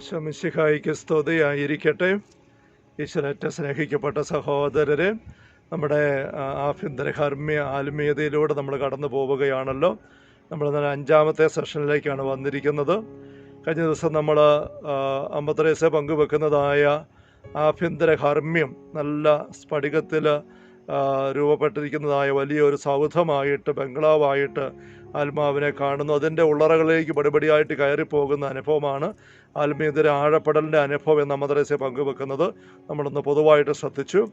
ഈശോമിശിഹായിക്ക് സ്തുതിയായിരിക്കട്ടെ. ഈശ്വരറ്റ സ്നേഹിക്കപ്പെട്ട സഹോദരരെ നമ്മുടെ ആഭ്യന്തര ഹർമ്മ്യ ആത്മീയതയിലൂടെ നമ്മൾ കടന്നു പോവുകയാണല്ലോ. നമ്മൾ അഞ്ചാമത്തെ സെഷനിലേക്കാണ് വന്നിരിക്കുന്നത്. കഴിഞ്ഞ ദിവസം നമ്മൾ അമ്പത്തരേസ പങ്കുവെക്കുന്നതായ ആഭ്യന്തര ഹർമ്മ്യം നല്ല സ്ഫടികത്തിൽ രൂപപ്പെട്ടിരിക്കുന്നതായ വലിയൊരു സൗധമായിട്ട് ബംഗ്ലാവായിട്ട് ആത്മാവിനെ കാണുന്നു. അതിന്റെ ഉള്ളറകളിലേക്ക് പടിപടിയായിട്ട് കയറിപ്പോകുന്ന അനുഭവമാണ് ആത്മീയതര ആഴപ്പെടലിന്റെ അനുഭവം എന്ന മദ്രസ പങ്കുവെക്കുന്നത്. നമ്മളൊന്ന് പൊതുവായിട്ട് ശ്രദ്ധിച്ചു.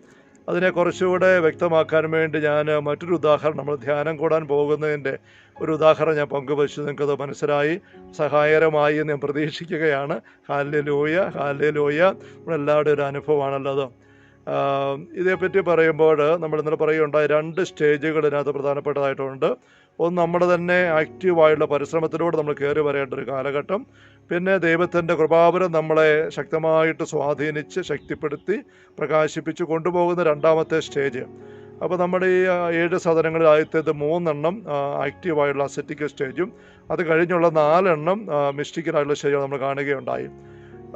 അതിനെ കുറച്ചുകൂടെ വ്യക്തമാക്കാൻ വേണ്ടി ഞാൻ മറ്റൊരു ഉദാഹരണം നമ്മൾ ധ്യാനം കൂടാൻ പോകുന്നതിന്റെ ഒരു ഉദാഹരണം ഞാൻ പങ്കുവച്ചു. നിങ്ങൾക്കത് മനസ്സിലായി സഹായകരമായി ഞാൻ പ്രതീക്ഷിക്കുകയാണ്. ഹാലിലെ ലോയ ഹാലിലെ ലോയ നമ്മളെല്ലാവരുടെ ഒരു അനുഭവമാണല്ലോ ഇതേപ്പറ്റി പറയുമ്പോൾ നമ്മൾ ഇന്നലെ പറയുകയുണ്ടായ രണ്ട് സ്റ്റേജുകൾ ഇതിനകത്ത് പ്രധാനപ്പെട്ടതായിട്ടുണ്ട്. ഒന്ന് നമ്മുടെ തന്നെ ആക്റ്റീവായുള്ള പരിശ്രമത്തിലൂടെ നമ്മൾ കയറി വരേണ്ട ഒരു കാലഘട്ടം. പിന്നെ ദൈവത്തിന്റെ കൃപാപുരം നമ്മളെ ശക്തമായിട്ട് സ്വാധീനിച്ച് ശക്തിപ്പെടുത്തി പ്രകാശിപ്പിച്ച് കൊണ്ടുപോകുന്ന രണ്ടാമത്തെ സ്റ്റേജ് അപ്പോൾ നമ്മുടെ ഈ ഏഴ് സാധനങ്ങളിൽ ആദ്യത്തേത് മൂന്നെണ്ണം ആക്റ്റീവായുള്ള അസറ്റിക്കൽ സ്റ്റേജും അത് കഴിഞ്ഞുള്ള നാലെണ്ണം മിസ്റ്റിക്കലായിട്ടുള്ള സ്റ്റേജും നമ്മൾ കാണുകയുണ്ടായി.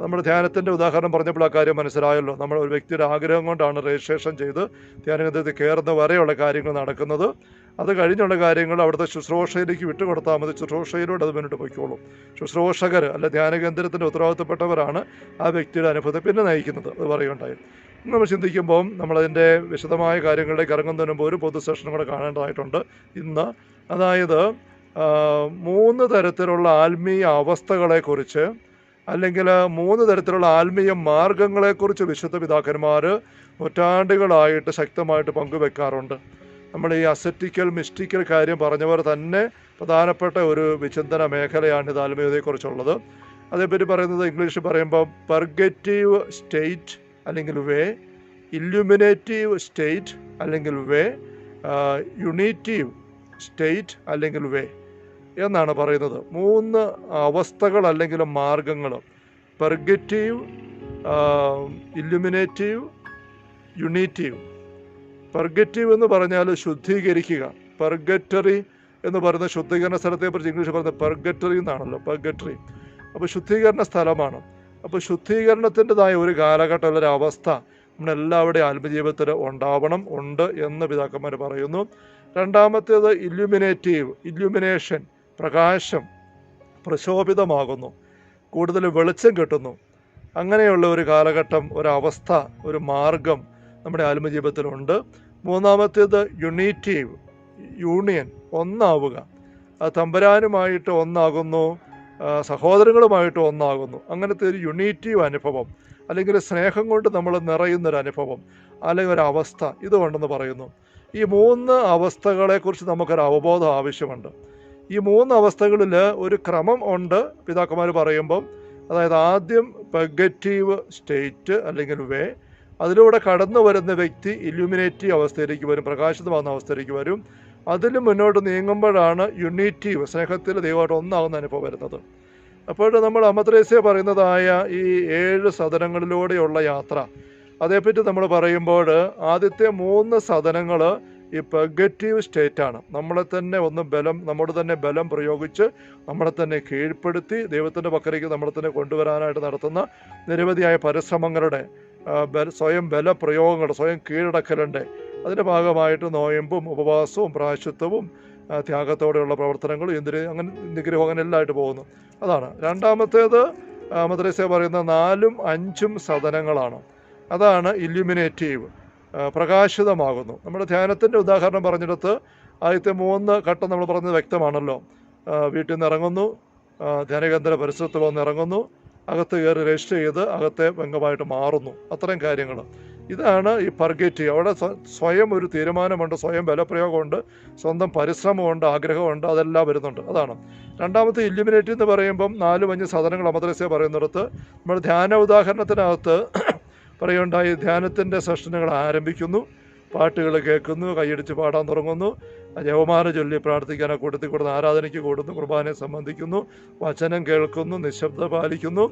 നമ്മുടെ ധ്യാനത്തിന്റെ ഉദാഹരണം പറഞ്ഞപ്പോൾ ആ കാര്യം മനസ്സിലായല്ലോ. നമ്മൾ ഒരു വ്യക്തിയുടെ ആഗ്രഹം കൊണ്ടാണ് രജിസ്ട്രേഷൻ ചെയ്ത് ധ്യാനകേന്ദ്രത്തിൽ കയറുന്ന വരെയുള്ള കാര്യങ്ങൾ നടക്കുന്നത്. അത് കഴിഞ്ഞുള്ള കാര്യങ്ങൾ അവിടുത്തെ ശുശ്രൂഷയിലേക്ക് വിട്ടുകൊടുത്താൽ മതി. ശുശ്രൂഷയിലൂടെ അത് മുന്നോട്ട് പൊയ്ക്കോളും. ശുശ്രൂഷകർ അല്ല ധ്യാന ധ്യാനകേന്ദ്രത്തിന്റെ ഉത്തരവാദിത്തപ്പെട്ടവരാണ് ആ വ്യക്തിയുടെ അനുഭവത്തെ പിന്നെ നയിക്കുന്നത്. അത് പറയുകയുണ്ടായി. നമ്മൾ ചിന്തിക്കുമ്പം നമ്മളതിന്റെ വിശദമായ കാര്യങ്ങളിലേക്ക് ഇറങ്ങുന്നതിന് മുമ്പ് ഒരു പൊതു സെഷനും കൂടെ കാണേണ്ടതായിട്ടുണ്ട്. ഇന്ന് അതായത് മൂന്ന് തരത്തിലുള്ള ആത്മീയ അവസ്ഥകളെക്കുറിച്ച് അല്ലെങ്കിൽ മൂന്ന് തരത്തിലുള്ള ആത്മീയ മാർഗങ്ങളെക്കുറിച്ച് വിശുദ്ധ പിതാക്കന്മാർ നൂറ്റാണ്ടുകളായിട്ട് ശക്തമായിട്ട് പങ്കുവെക്കാറുണ്ട്. നമ്മൾ ഈ അസറ്റിക്കൽ മിസ്റ്റിക്കൽ കാര്യം പറഞ്ഞവർ തന്നെ പ്രധാനപ്പെട്ട ഒരു വിചിന്തന മേഖലയാണ് ഇത് ആത്മീയതയെക്കുറിച്ചുള്ളത്. അതേപ്പറ്റി പറയുന്നത് ഇംഗ്ലീഷിൽ പറയുമ്പോൾ പെർഗറ്റീവ് സ്റ്റേറ്റ് അല്ലെങ്കിൽ വേ ഇല്ലുമിനേറ്റീവ് സ്റ്റേറ്റ് അല്ലെങ്കിൽ വേ യുണീറ്റീവ് സ്റ്റേറ്റ് അല്ലെങ്കിൽ വേ എന്നാണ് പറയുന്നത്. മൂന്ന് അവസ്ഥകൾ അല്ലെങ്കിൽ മാർഗങ്ങൾ. പെർഗറ്റീവ് ഇല്ലുമിനേറ്റീവ് യുണീറ്റീവ് പെർഗറ്റീവ് എന്ന് പറഞ്ഞാൽ ശുദ്ധീകരിക്കുക. പെർഗറ്ററി എന്ന് പറയുന്ന ശുദ്ധീകരണ സ്ഥലത്തെക്കുറിച്ച് ഇംഗ്ലീഷ് പറയുന്നത് പെർഗറ്ററി എന്നാണല്ലോ പെർഗറ്ററി അപ്പോൾ ശുദ്ധീകരണ സ്ഥലമാണ്. അപ്പോൾ ശുദ്ധീകരണത്തിന്റെതായ ഒരു കാലഘട്ടം ഒരു അവസ്ഥ നമ്മളെല്ലാവരുടെയും ആത്മജീവിതത്തിൽ ഉണ്ടാവണം ഉണ്ട് എന്ന് പിതാക്കന്മാർ പറയുന്നു. രണ്ടാമത്തേത് ഇല്ലുമിനേറ്റീവ് ഇല്ലുമിനേഷൻ പ്രകാശം പ്രശോഭിതമാകുന്നു. കൂടുതൽ വെളിച്ചം കിട്ടുന്നു. അങ്ങനെയുള്ള ഒരു കാലഘട്ടം ഒരവസ്ഥ ഒരു മാർഗം നമ്മുടെ ആത്മജീവിതത്തിലുണ്ട്. മൂന്നാമത്തേത് യുണീറ്റീവ് യൂണിയൻ ഒന്നാവുക. തമ്പരാനുമായിട്ട് ഒന്നാകുന്നു സഹോദരങ്ങളുമായിട്ട് ഒന്നാകുന്നു. അങ്ങനത്തെ ഒരു യുണീറ്റീവ് അനുഭവം അല്ലെങ്കിൽ സ്നേഹം കൊണ്ട് നമ്മൾ നിറയുന്നൊരു അനുഭവം അല്ലെങ്കിൽ ഒരു അവസ്ഥ ഇതുകൊണ്ടെന്ന് പറയുന്നു. ഈ മൂന്ന് അവസ്ഥകളെക്കുറിച്ച് നമുക്കൊരു അവബോധം ആവശ്യമുണ്ട്. ഈ മൂന്ന് അവസ്ഥകളിൽ ഒരു ക്രമം ഉണ്ട് പിതാക്കന്മാർ പറയുമ്പം. അതായത് ആദ്യം പെഗറ്റീവ് സ്റ്റേറ്റ് അല്ലെങ്കിൽ വേ അതിലൂടെ കടന്നു വരുന്ന വ്യക്തി ഇല്യൂമിനേറ്റീവ് അവസ്ഥയിലേക്ക് വരും പ്രകാശിതമാകുന്ന അവസ്ഥയിലേക്ക് വരും. അതിൽ മുന്നോട്ട് നീങ്ങുമ്പോഴാണ് യുണീറ്റീവ് സ്നേഹത്തിൽ ദൈവമായിട്ട് ഒന്നാകുന്ന അനുഭവം വരുന്നത്. അപ്പോൾ നമ്മൾ അമത്രേസ്യ പറയുന്നതായ ഈ ഏഴ് സദനങ്ങളിലൂടെയുള്ള യാത്ര അതേപ്പറ്റി നമ്മൾ പറയുമ്പോൾ ആദ്യത്തെ മൂന്ന് സദനങ്ങൾ ഈ പെഗറ്റീവ് സ്റ്റേറ്റാണ്. നമ്മളെ തന്നെ ഒന്ന് ബലം നമ്മുടെ തന്നെ ബലം പ്രയോഗിച്ച് നമ്മളെ തന്നെ കീഴ്പ്പെടുത്തി ദൈവത്തിന്റെ പക്കലേക്ക് നമ്മളെ തന്നെ കൊണ്ടുവരാനായിട്ട് നടത്തുന്ന നിരവധിയായ പരിശ്രമങ്ങളുടെ സ്വയം ബലപ്രയോഗങ്ങൾ സ്വയം കീഴടക്കലുണ്ട് അതിന്റെ ഭാഗമായിട്ട് നോയമ്പും ഉപവാസവും പ്രായശുദ്ധവും ആ, ത്യാഗത്തോടെയുള്ള പ്രവർത്തനങ്ങളും എന്തിന് അങ്ങനെ നിഗ്രഹം അങ്ങനെ എല്ലാമായിട്ട് പോകുന്നു. അതാണ്. രണ്ടാമത്തേത് മദ്രസ പറയുന്ന നാലും അഞ്ചും സദനങ്ങളാണ്. അതാണ് ഇല്ലുമിനേറ്റീവ് ആ, പ്രകാശിതമാകുന്നു. നമ്മുടെ ധ്യാനത്തിന്റെ ഉദാഹരണം പറഞ്ഞെടുത്ത് ആദ്യത്തെ മൂന്ന് ഘട്ടം നമ്മൾ പറഞ്ഞത് വ്യക്തമാണല്ലോ. വീട്ടിൽ നിന്ന് ഇറങ്ങുന്നു ധ്യാനകേന്ദ്ര പരിസരത്ത് വന്ന് ഇറങ്ങുന്നു അകത്ത് കയറി രജിസ്റ്റർ ചെയ്ത് അകത്തെ അംഗമായിട്ട് മാറുന്നു. അത്രയും കാര്യങ്ങൾ. ഇതാണ് ഈ പർഗേറ്റി. അവിടെ സ്വയം ഒരു തീരുമാനമുണ്ട് സ്വയം ബലപ്രയോഗമുണ്ട് സ്വന്തം പരിശ്രമമുണ്ട് ആഗ്രഹമുണ്ട് അതെല്ലാം വരുന്നുണ്ട്. അതാണ്. രണ്ടാമത്തെ ഇല്ലുമിനേറ്റ് എന്ന് പറയുമ്പം നാലും അഞ്ച് സാധനങ്ങൾ അമദ്രസ്യ പറയുന്നിടത്ത് നമ്മൾ ധ്യാന ഉദാഹരണത്തിനകത്ത് പറയുണ്ടായി ധ്യാനത്തിന്റെ സെഷനുകൾ ആരംഭിക്കുന്നു. പാട്ടുകൾ കേൾക്കുന്നു കൈയടിച്ച് പാടാൻ തുടങ്ങുന്നു. ജവമാന ചൊല്ലി പ്രാർത്ഥിക്കാനോ കൂട്ടത്തിൽ കൂടുന്ന ആരാധനയ്ക്ക് കൂടുന്നു കുർബാനയെ സംബന്ധിക്കുന്നു വചനം കേൾക്കുന്നു നിശബ്ദ പാലിക്കുന്നു.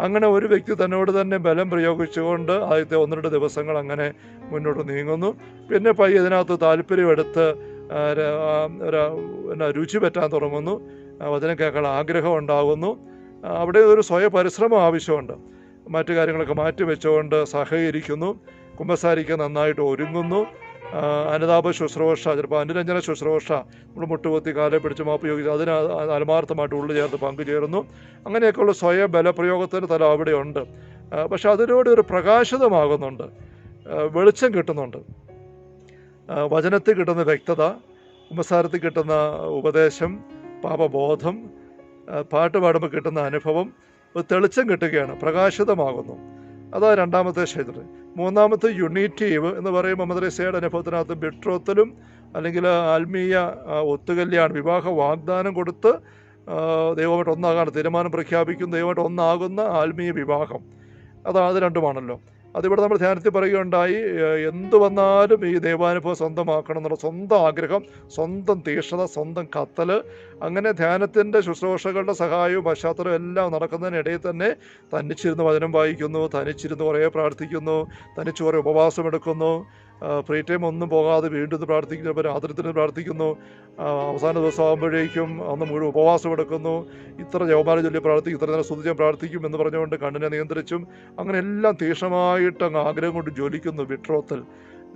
അങ്ങനെ ഒരു വ്യക്തി തന്നോട് തന്നെ ബലം പ്രയോഗിച്ചുകൊണ്ട് ആദ്യത്തെ ഒന്ന് രണ്ട് ദിവസങ്ങൾ അങ്ങനെ മുന്നോട്ട് നീങ്ങുന്നു. പിന്നെ പയ്യെ ഇതിനകത്ത് താല്പര്യമെടുത്ത് പിന്നെ രുചി പറ്റാൻ തുടങ്ങുന്നു. വചനം കേൾക്കാൻ ആഗ്രഹം ഉണ്ടാകുന്നു. അവിടെ ഒരു സ്വയ പരിശ്രമം ആവശ്യമുണ്ട്. മറ്റു കാര്യങ്ങളൊക്കെ മാറ്റി വെച്ചുകൊണ്ട് സഹകരിക്കുന്നു. കുമ്പസാരിക്കാൻ നന്നായിട്ട് ഒരുങ്ങുന്നു. അനുതാപ ശുശ്രൂഷ ചിലപ്പോൾ അനുരഞ്ജന ശുശ്രൂഷ നമ്മൾ മുട്ടുകുത്തി കാലെ പിടിച്ച് മാപ്പ് യോഗിച്ച് അതിന് അലമാർത്ഥമായിട്ട് ഉള്ളു ചേർത്ത് പങ്കുചേരുന്നു. അങ്ങനെയൊക്കെയുള്ള സ്വയം ബലപ്രയോഗത്തിന്റെ തല അവിടെയുണ്ട്. പക്ഷെ അതിലൂടെ ഒരു പ്രകാശിതമാകുന്നുണ്ട്. വെളിച്ചം കിട്ടുന്നുണ്ട്. വചനത്തിൽ കിട്ടുന്ന വ്യക്തത കുമ്പസാരത്തിൽ കിട്ടുന്ന ഉപദേശം പാപബോധം പാട്ട് പാടുമ്പോൾ കിട്ടുന്ന അനുഭവം ഒരു തെളിച്ചം കിട്ടുകയാണ് പ്രകാശിതമാകുന്നു. അതാ രണ്ടാമത്തെ ക്ഷേത്രം മൂന്നാമത്തെ യുണീറ്റീവ് എന്ന് പറയുമ്പോൾ മദ്രസയുടെ അനുഭവത്തിനകത്ത് ബെട്രോത്തലും അല്ലെങ്കിൽ ആത്മീയ ഒത്തുകല്യാണ് വിവാഹ വാഗ്ദാനം കൊടുത്ത് ദൈവമായിട്ട് ഒന്നാകാണ് തീരുമാനം പ്രഖ്യാപിക്കുന്ന ദൈവമായിട്ട് ഒന്നാകുന്ന ആത്മീയ വിവാഹം. അത് അത് രണ്ടുമാണല്ലോ. അതിവിടെ നമ്മൾ ധ്യാനത്തിൽ പറയുകയുണ്ടായി എന്തു വന്നാലും ഈ ദൈവാനുഭവം സ്വന്തമാക്കണം എന്നുള്ള സ്വന്തം ആഗ്രഹം സ്വന്തം തീക്ഷണത സ്വന്തം കത്തൽ അങ്ങനെ ധ്യാനത്തിന്റെ ശുശ്രൂഷകളുടെ സഹായവും പശ്ചാത്തലവും എല്ലാം നടക്കുന്നതിനിടയിൽ തന്നെ തനിച്ചിരുന്ന് വചനം വായിക്കുന്നു തനിച്ചിരുന്ന് കുറേ പ്രാർത്ഥിക്കുന്നു തനിച്ച് കുറേ ഉപവാസം എടുക്കുന്നു ഫ്രീ ടൈം ഒന്നും പോകാതെ വീണ്ടും പ്രാർത്ഥിക്കുന്നു രാത്രിത്തിന് പ്രാർത്ഥിക്കുന്നു. അവസാന ദിവസം ആകുമ്പോഴേക്കും അന്ന് മുഴുവൻ ഉപവാസം എടുക്കുന്നു. ഇത്ര ജവമാല ചൊല്ലി പ്രാർത്ഥിക്കും ഇത്ര നേരം സ്തുതിച്ചാൻ പ്രാർത്ഥിക്കും എന്ന് പറഞ്ഞുകൊണ്ട് കണ്ണിനെ നിയന്ത്രിച്ചും അങ്ങനെ എല്ലാം തീക്ഷണമായിട്ട് അങ്ങ് ആഗ്രഹം കൊണ്ട് ജ്വലിക്കുന്നു വിട്രോത്തൽ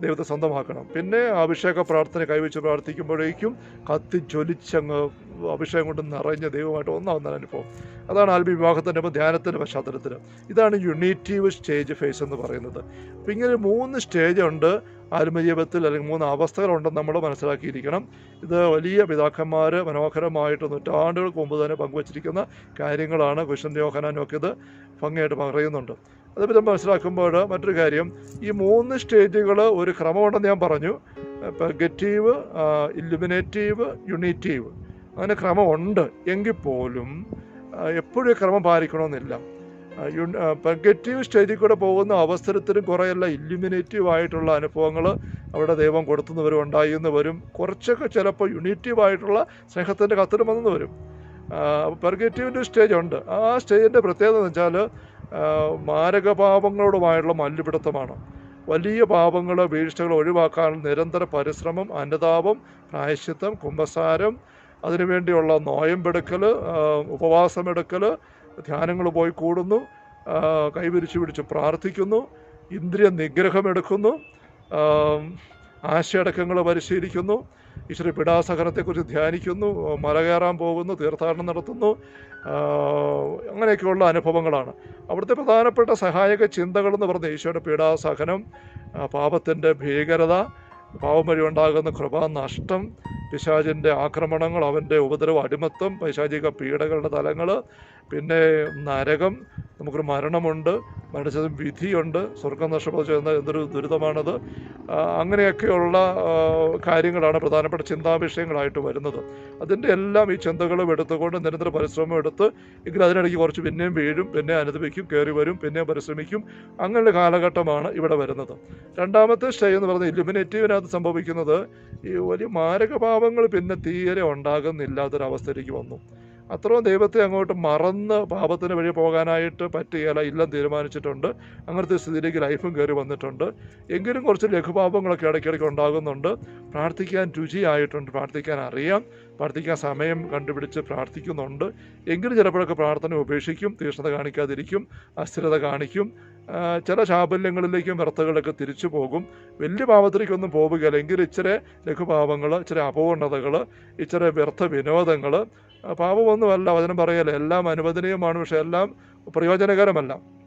ദൈവത്തെ സ്വന്തമാക്കണം. പിന്നെ അഭിഷേക പ്രാർത്ഥന കൈവച്ച് പ്രാർത്ഥിക്കുമ്പോഴേക്കും കത്തി ജ്വലിച്ചങ്ങ് അഭിഷേകം കൊണ്ട് നിറഞ്ഞ ദൈവമായിട്ട് ഒന്നാവുന്ന അനുഭവം അതാണ് ആൽബി വിവാഹത്തിന്റെ ധ്യാനത്തിന്റെ പശ്ചാത്തലത്തിൽ ഇതാണ് യുണീറ്റീവ് സ്റ്റേജ് ഫേസ് എന്ന് പറയുന്നത്. അപ്പം ഇങ്ങനെ മൂന്ന് സ്റ്റേജ് ഉണ്ട്. ആത്മജീവിതത്തിൽ അല്ലെങ്കിൽ മൂന്ന് അവസ്ഥകളുണ്ടെന്ന് നമ്മൾ മനസ്സിലാക്കിയിരിക്കണം. ഇത് വലിയ പിതാക്കന്മാർ മനോഹരമായിട്ട് നൂറ്റാണ്ടുകൾക്ക് മുമ്പ് തന്നെ പങ്കുവച്ചിരിക്കുന്ന കാര്യങ്ങളാണ്. കുശൻ യോഹനാനൊക്കെ ഇത് ഭംഗിയായിട്ട് പറയുന്നുണ്ട്. അതേപോലെ മനസ്സിലാക്കുമ്പോൾ മറ്റൊരു കാര്യം ഈ മൂന്ന് സ്റ്റേജുകൾ ഒരു ക്രമമുണ്ടെന്ന് ഞാൻ പറഞ്ഞു. ഗറ്റീവ് ഇല്ലുമിനേറ്റീവ് യുണീറ്റീവ്. അങ്ങനെ ക്രമമുണ്ട്. എങ്കിൽ പോലും എപ്പോഴും ക്രമം പാലിക്കണമെന്നില്ല. പെഗറ്റീവ് സ്റ്റേജിൽ കൂടെ പോകുന്ന അവസരത്തിലും കുറേയെല്ലാം ഇല്ലുമിനേറ്റീവ് ആയിട്ടുള്ള അനുഭവങ്ങൾ അവിടെ ദൈവം കൊടുത്തുന്നവരും ഉണ്ടായി എന്ന് വരും. കുറച്ചൊക്കെ ചിലപ്പോൾ യുണീറ്റീവ് ആയിട്ടുള്ള സ്നേഹത്തിന്റെ കത്തിന് വന്നു വരും. പെർഗറ്റീവിന്റെ സ്റ്റേജ് ഉണ്ട്. ആ സ്റ്റേജിന്റെ പ്രത്യേകത എന്ന് വെച്ചാൽ മാരകപാപങ്ങളോടുമായുള്ള മല്ലുപിടുത്തമാണ്. വലിയ പാപങ്ങൾ വീഴ്ചകൾ ഒഴിവാക്കാൻ നിരന്തര പരിശ്രമം അനുതാപം പ്രായശ്ചിത്തം കുംഭസാരം അതിനുവേണ്ടിയുള്ള നോയമ്പെടുക്കൽ ഉപവാസമെടുക്കൽ ധ്യാനങ്ങൾ പോയി കൂടുന്നു കൈവിരിച്ചു പിടിച്ച് പ്രാർത്ഥിക്കുന്നു ഇന്ദ്രിയ നിഗ്രഹമെടുക്കുന്നു ആശയടക്കങ്ങൾ പരിശീലിക്കുന്നു ഈശ്വര പിടാസഹനത്തെക്കുറിച്ച് ധ്യാനിക്കുന്നു മല കയറാൻ പോകുന്നു തീർത്ഥാടനം നടത്തുന്നു അങ്ങനെയൊക്കെയുള്ള അനുഭവങ്ങളാണ്. അവിടുത്തെ പ്രധാനപ്പെട്ട സഹായക ചിന്തകളെന്ന് പറഞ്ഞ ഈശോയുടെ പീഡാസഹനം പാപത്തിന്റെ ഭീകരത പാവം വഴി ഉണ്ടാകുന്ന കൃപാനഷ്ടം പിശാചിന്റെ ആക്രമണങ്ങൾ അവന്റെ ഉപദ്രവ അടിമത്തം പൈശാചിക പീഡകളുടെ തലങ്ങൾ പിന്നെ നരകം നമുക്കൊരു മരണമുണ്ട് മരിച്ചതും വിധിയുണ്ട് സ്വർഗം നഷ്ടപ്പെട്ടു എന്ന എന്തൊരു ദുരിതമാണത്. അങ്ങനെയൊക്കെയുള്ള കാര്യങ്ങളാണ് പ്രധാനപ്പെട്ട ചിന്താവിഷയങ്ങളായിട്ട് വരുന്നത്. അതിന്റെ എല്ലാം ഈ ചിന്തകളും എടുത്തുകൊണ്ട് നിരന്തര പരിശ്രമം എടുത്ത് എങ്കിൽ അതിനിടയ്ക്ക് കുറച്ച് പിന്നെയും വീഴും പിന്നെ അനുദപിക്കും കയറി വരും പിന്നെയും പരിശ്രമിക്കും. അങ്ങനെയുള്ള കാലഘട്ടമാണ് ഇവിടെ വരുന്നത്. രണ്ടാമത്തെ സ്റ്റേ എന്ന് പറയുന്നത് ഇലുമിനേറ്റീവിനകത്ത് സംഭവിക്കുന്നത് ഈ വലിയ മാരകഭാവങ്ങൾ പിന്നെ തീരെ ഉണ്ടാകുന്നില്ലാത്തൊരവസ്ഥയിലേക്ക് വന്നു. അത്രയും ദൈവത്തെ അങ്ങോട്ട് മറന്ന് പാപത്തിന് വഴി പോകാനായിട്ട് പറ്റുകയില്ല ഇല്ലെന്ന് തീരുമാനിച്ചിട്ടുണ്ട്. അങ്ങനത്തെ സ്ഥിതിയിലേക്ക് ലൈഫും കയറി വന്നിട്ടുണ്ട്. എങ്കിലും കുറച്ച് ലഘുപാപങ്ങളൊക്കെ ഇടയ്ക്കിടയ്ക്ക് ഉണ്ടാകുന്നുണ്ട്. പ്രാർത്ഥിക്കാൻ രുചിയായിട്ടുണ്ട് പ്രാർത്ഥിക്കാൻ അറിയാം പ്രാർത്ഥിക്കാൻ സമയം കണ്ടുപിടിച്ച് പ്രാർത്ഥിക്കുന്നുണ്ട്. എങ്കിലും ചിലപ്പോഴൊക്കെ പ്രാർത്ഥന ഉപേക്ഷിക്കും തീഷ്ണത കാണിക്കാതിരിക്കും അസ്ഥിരത കാണിക്കും. ചില ചാബല്യങ്ങളിലേക്കും വ്യർത്ഥകളിലൊക്കെ തിരിച്ചു പോകും. വലിയ പാപത്തിലേക്കൊന്നും പോവുകയില്ല. എങ്കിലും ഇച്ചിരി ലഘുപാപങ്ങൾ ഇച്ചിരി അപൂർണതകൾ ഇച്ചിരി വ്യർത്ഥ വിനോദങ്ങൾ പാപമൊന്നുമല്ല വചനം പറയല്ലേ? എല്ലാം അനുവദനീയമാണ് പക്ഷെ എല്ലാം പ്രയോജനകരമല്ല.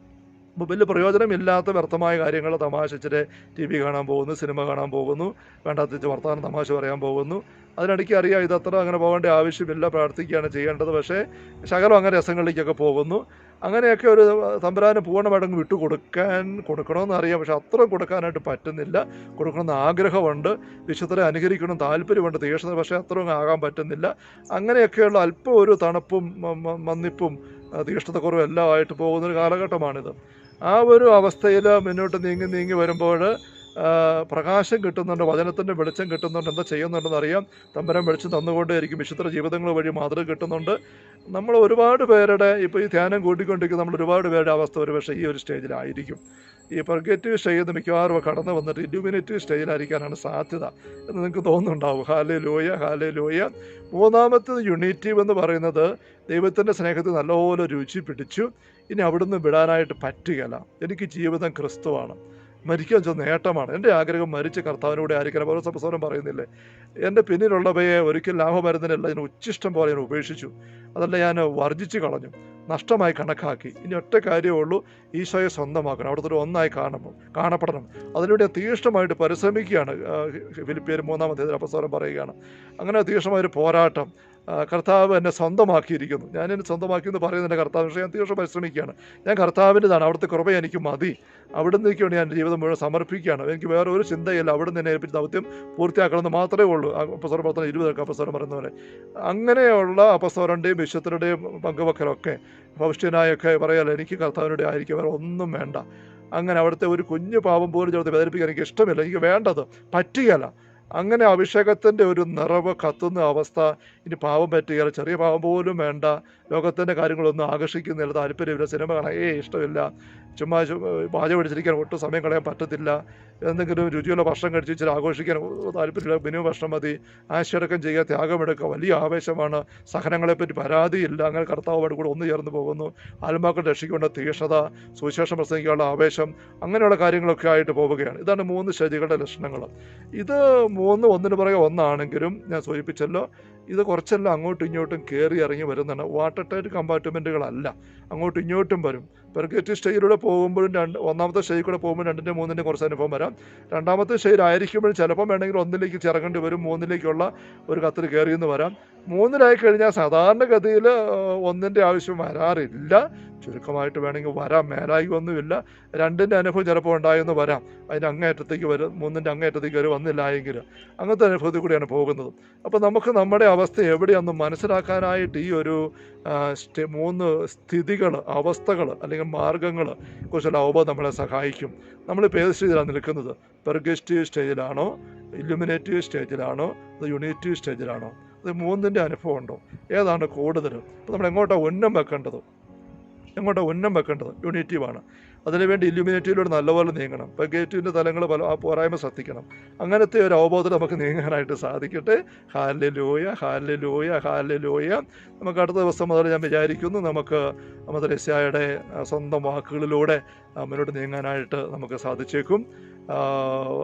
വലിയ പ്രയോജനമില്ലാത്ത വ്യർത്ഥമായ കാര്യങ്ങൾ തമാശ ഇച്ചിരി ടി വി കാണാൻ പോകുന്നു സിനിമ കാണാൻ പോകുന്നു വേണ്ടാത്ത വർത്തമാനം തമാശ പറയാൻ പോകുന്നു. അതിനിടയ്ക്ക് അറിയാം ഇതത്ര അങ്ങനെ പോകേണ്ട ആവശ്യമില്ല പ്രാർത്ഥിക്കുകയാണ് ചെയ്യേണ്ടത്. പക്ഷേ ശകലം അങ്ങനെ രസങ്ങളിലേക്കൊക്കെ പോകുന്നു. അങ്ങനെയൊക്കെ ഒരു തമ്പുരാന് പൂർണമായിട്ടങ്ങ് വിട്ടു കൊടുക്കാൻ കൊടുക്കണമെന്ന് അറിയാം. പക്ഷെ അത്രയും കൊടുക്കാനായിട്ട് പറ്റുന്നില്ല. കൊടുക്കണമെന്ന് ആഗ്രഹമുണ്ട്. വിശുദ്ധരെ അനുകരിക്കണം താല്പര്യമുണ്ട് തീക്ഷ്ണത പക്ഷേ അത്രയും ആകാൻ പറ്റുന്നില്ല. അങ്ങനെയൊക്കെയുള്ള അല്പം ഒരു തണുപ്പും മന്നിപ്പും ആ, തീക്ഷ്ണതക്കുറവും എല്ലാം ആയിട്ട് പോകുന്നൊരു കാലഘട്ടമാണിത്. ആ ഒരു അവസ്ഥയിൽ മുന്നോട്ട് നീങ്ങി നീങ്ങി വരുമ്പോൾ പ്രകാശം കിട്ടുന്നുണ്ട് വചനത്തിന്റെ വെളിച്ചം കിട്ടുന്നുണ്ട് എന്താ ചെയ്യുന്നുണ്ടെന്ന് അറിയാം. തമ്പരം വെളിച്ചം തന്നുകൊണ്ടേയിരിക്കും വിശുദ്ധ ജീവിതങ്ങൾ വഴി മാതൃക കിട്ടുന്നുണ്ട്. നമ്മൾ ഒരുപാട് പേരുടെ ഇപ്പോൾ ഈ ധ്യാനം കൂട്ടിക്കൊണ്ടിരിക്കുന്ന നമ്മൾ ഒരുപാട് പേരുടെ അവസ്ഥ ഒരു പക്ഷേ ഈ ഒരു സ്റ്റേജിലായിരിക്കും. ഈ പെർഗേറ്റീവ് സ്റ്റേജിൽ നിന്ന് മിക്കവാറും കടന്നു വന്നിട്ട് ഇല്ലുമിനേറ്റീവ് സ്റ്റേജിലായിരിക്കാനാണ് സാധ്യത എന്ന് നിങ്ങൾക്ക് തോന്നുന്നുണ്ടാവും. ഹാലേ ലോയ ഹാലേ ലോയ മൂന്നാമത്തത് യുണീറ്റീവ് എന്ന് പറയുന്നത് ദൈവത്തിന്റെ സ്നേഹത്തിൽ നല്ലപോലെ രുചി പിടിച്ചു ഇനി അവിടുന്ന് വിടാനായിട്ട് പറ്റുകയില്ല. എനിക്ക് ജീവിതം ക്രിസ്തുവാണ്. മരിക്കാൻ വെച്ച നേട്ടമാണ്. എന്റെ ആഗ്രഹം മരിച്ച കർത്താവിനോട് ആയിരിക്കണം. ഓരോ സംസാരം പറയുന്നില്ലേ? എന്റെ പിന്നിലുള്ളവയെ ഒരിക്കൽ ലാഭമരുന്നിനല്ല. ഞാൻ ഉച്ചിഷ്ടം പോലെ ഞാൻ ഉപേക്ഷിച്ചു. അതല്ല ഞാൻ വർജിച്ച് കളഞ്ഞു. നഷ്ടമായി കണക്കാക്കി. ഇനി ഒറ്റ കാര്യമേ ഉള്ളൂ. ഈശോയെ സ്വന്തമാക്കണം. അവിടുത്തെ ഒരു ഒന്നായി കാണണം. കാണപ്പെടണം. അതിലൂടെ തീഷ്ണമായിട്ട് പരിശ്രമിക്കുകയാണ് ഫിലിപ്പിയർ മൂന്നാമത്തെ അപസ്വരം പറയുകയാണ്. അങ്ങനെ തീക്ഷ്ണമായൊരു പോരാട്ടം കർത്താവ് എന്നെ സ്വന്തമാക്കിയിരിക്കുന്നു. ഞാൻ എന്നെ സ്വന്തമാക്കി എന്ന് പറയുന്നത് പറയുന്നതിന്റെ കർത്താവ് പക്ഷേ ഞാൻ തീർച്ചയായും പരിശ്രമിക്കുകയാണ്. ഞാൻ കർത്താവിന്റെതാണ്. അവിടുത്തെ കൃപ എനിക്ക് മതി. അവിടുന്നേക്ക് വേണ്ടി ഞാൻ ജീവിതം മുഴുവൻ സമർപ്പിക്കുകയാണ്. എനിക്ക് വേറെ ഒരു ചിന്തയില്ല. അവിടുന്ന് എന്നെ ഏൽപ്പിച്ച ദൗത്യം പൂർത്തിയാക്കണമെന്ന് മാത്രമേ ഉള്ളൂ. അപ്പസ്വരം പ്രവർത്തനം ഇരുപതൊക്കെ അപ്പസ്വരം പറയുന്ന പോലെ അങ്ങനെയുള്ള അപ്പസ്വരന്റെയും വിശ്വത്തിന്റെയും പങ്കുവെക്കലൊക്കെ ഭവിഷ്യനായൊക്കെ പറയാലോ എനിക്ക് കർത്താവിനോട് ആയിരിക്കും. വേറെ ഒന്നും വേണ്ട. അങ്ങനെ അവിടുത്തെ ഒരു കുഞ്ഞു പാപം പോലും ചേർത്ത് വേദനിപ്പിക്കാൻ എനിക്ക് ഇഷ്ടമില്ല. എനിക്ക് വേണ്ടത് പറ്റുകയില്ല. അങ്ങനെ അഭിഷേകത്തിന്റെ ഒരു നിറവ് കത്തുന്ന അവസ്ഥ ഇനി പാവം പറ്റുകയില്ല ചെറിയ പാവം പോലും വേണ്ട. ലോകത്തിന്റെ കാര്യങ്ങളൊന്നും ആകർഷിക്കുന്നില്ല. താല്പര്യമില്ല സിനിമ കാണാൻ ഇഷ്ടമില്ല. ചുമ്മാ ചു- പാചകം പിടിച്ചിരിക്കാൻ ഒട്ടും സമയം കളയാൻ പറ്റത്തില്ല. എന്തെങ്കിലും രുചിയുള്ള ഭക്ഷണം കഴിച്ച് ഇച്ചിരി ആഘോഷിക്കാൻ താല്പര്യമില്ല. മിനിമം ഭക്ഷണം മതി. ആശയടക്കം ചെയ്യുക ത്യാഗമെടുക്കുക വലിയ ആവേശമാണ്. സഹനങ്ങളെപ്പറ്റി പരാതിയില്ല. അങ്ങനെ കർത്താവോട് കൂടെ ഒന്ന് ചേർന്ന് പോകുന്നു. ആത്മാക്കൾ രക്ഷിക്കേണ്ട തീക്ഷണത സുവിശേഷം പ്രസംഗിക്കാനുള്ള ആവേശം അങ്ങനെയുള്ള കാര്യങ്ങളൊക്കെ ആയിട്ട് പോവുകയാണ്. ഇതാണ് മൂന്ന് ശരികളുടെ ലക്ഷണങ്ങൾ. ഇത് മൂന്ന് ഒന്നിന് പുറകെ ഒന്നാണെങ്കിലും ഞാൻ സൂചിപ്പിച്ചല്ലോ ഇത് കുറച്ചെല്ലാം അങ്ങോട്ടും ഇങ്ങോട്ടും കയറി ഇറങ്ങി വരുന്നതാണ്. വാട്ടർ ടൈറ്റ് കമ്പാർട്ട്മെന്റുകളല്ല അങ്ങോട്ടും ഇങ്ങോട്ടും വരും. പെർഗേറ്റീവ് സ്റ്റേജിലൂടെ പോകുമ്പോഴും രണ്ട് ഒന്നാമത്തെ സ്റ്റേജിൽ കൂടെ പോകുമ്പോൾ രണ്ടിന്റെ മൂന്നിന്റെ കുറച്ച് അനുഭവം വരാം. രണ്ടാമത്തെ സ്റ്റേജിലായിരിക്കുമ്പോഴും ചിലപ്പം വേണമെങ്കിൽ ഒന്നിലേക്ക് ചിറങ്ങേണ്ടി വരും മൂന്നിലേക്കുള്ള ഒരു കത്തിൽ കയറിയെന്ന് വരാം. മൂന്നിലായി കഴിഞ്ഞാൽ സാധാരണഗതിയിൽ ഒന്നിന്റെ ആവശ്യം വരാറില്ല. ചുരുക്കമായിട്ട് വേണമെങ്കിൽ വരാം മേലായി ഒന്നുമില്ല. രണ്ടിന്റെ അനുഭവം ചിലപ്പോൾ ഉണ്ടായെന്ന് വരാം. അതിന്റെ അങ്ങേറ്റത്തേക്ക് വരും മൂന്നിന്റെ അങ്ങേറ്റത്തേക്ക് വരും വന്നില്ല എങ്കിൽ അങ്ങനത്തെ അനുഭവത്തിൽ കൂടിയാണ് പോകുന്നത്. അപ്പോൾ നമുക്ക് നമ്മുടെ അവസ്ഥ എവിടെയൊന്നും മനസ്സിലാക്കാനായിട്ട് ഈ ഒരു മൂന്ന് സ്ഥിതികൾ അവസ്ഥകൾ അല്ലെങ്കിൽ മാർഗങ്ങൾ കുറിച്ചുള്ള അവബോധം നമ്മളെ സഹായിക്കും. നമ്മളിപ്പോൾ ഏത് സ്റ്റേജിലാണ് നിൽക്കുന്നത് പെർഗസ്റ്റീവ് സ്റ്റേജിലാണോ ഇലുമിനേറ്റീവ് സ്റ്റേജിലാണോ അത് യുണേറ്റീവ് സ്റ്റേജിലാണോ? അത് മൂന്നിന്റെ അനുഭവം ഉണ്ടോ? ഏതാണ് കൂടുതൽ? അപ്പോൾ നമ്മൾ എങ്ങോട്ടാണ് ഉന്നം വെക്കേണ്ടത്? എങ്ങോട്ടാണ് ഉന്നം വെക്കേണ്ടത്? യുണീറ്റീവാണ്. അതിനുവേണ്ടി ഇല്ലുമിനേറ്റീവിലൂടെ നല്ലപോലെ നീങ്ങണം. പെഗേറ്റീവിന്റെ തലങ്ങൾ പല ആ പോരായ്മ ശ്രദ്ധിക്കണം. അങ്ങനത്തെ ഒരു അവബോധം നമുക്ക് നീങ്ങാനായിട്ട് സാധിക്കട്ടെ. Hallelujah hallelujah hallelujah നമുക്ക് അടുത്ത ദിവസം മുതൽ ഞാൻ വിചാരിക്കുന്നു നമുക്ക് മദരസ്യായുടെ സ്വന്തം വാക്കുകളിലൂടെ മുന്നോട്ട് നീങ്ങാനായിട്ട് നമുക്ക് സാധിച്ചേക്കും. ആ,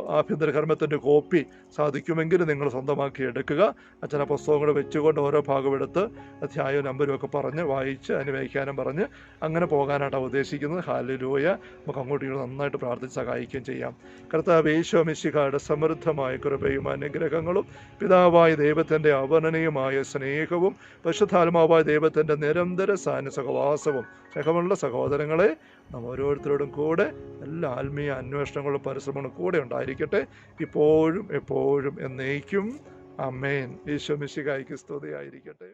ആഭ്യന്തര കർമ്മത്തിന്റെ കോപ്പി സാധിക്കുമെങ്കിൽ നിങ്ങൾ സ്വന്തമാക്കി എടുക്കുക. അച്ഛന പുസ്തകങ്ങൾ വെച്ചുകൊണ്ട് ഓരോ ഭാഗം എടുത്ത് അധ്യായവും നമ്പരും ഒക്കെ പറഞ്ഞ് വായിച്ച് അനുവദിക്കാനും പറഞ്ഞ് അങ്ങനെ പോകാനായിട്ടാണ് ഉദ്ദേശിക്കുന്നത്. ഹാലിലൂയ നമുക്ക് അങ്ങോട്ട് നന്നായിട്ട് പ്രാർത്ഥിച്ച് സഹായിക്കുകയും ചെയ്യാം. കർത്താവ് ഈശോ മിശിഹായുടെ സമൃദ്ധമായ കൃപയും അനുഗ്രഹങ്ങളും പിതാവായ ദൈവത്തിന്റെ അവർണനീയമായ സ്നേഹവും പരിശുദ്ധാത്മാവായ ദൈവത്തിന്റെ നിരന്തര സാന്യ സഹവാസവും സ്നേഹമുള്ള സഹോദരങ്ങളെ നാം ഓരോരുത്തരോടും കൂടെ എല്ലാ ആത്മീയ അന്വേഷണങ്ങളും പരിശ്രമങ്ങളും കൂടെ ഉണ്ടായിരിക്കട്ടെ. ഇപ്പോഴും എപ്പോഴും എന്നേക്കും. അമ്മേൻ ഈശോ മിശിഹായ്ക്ക് സ്തുതിയായിരിക്കട്ടെ.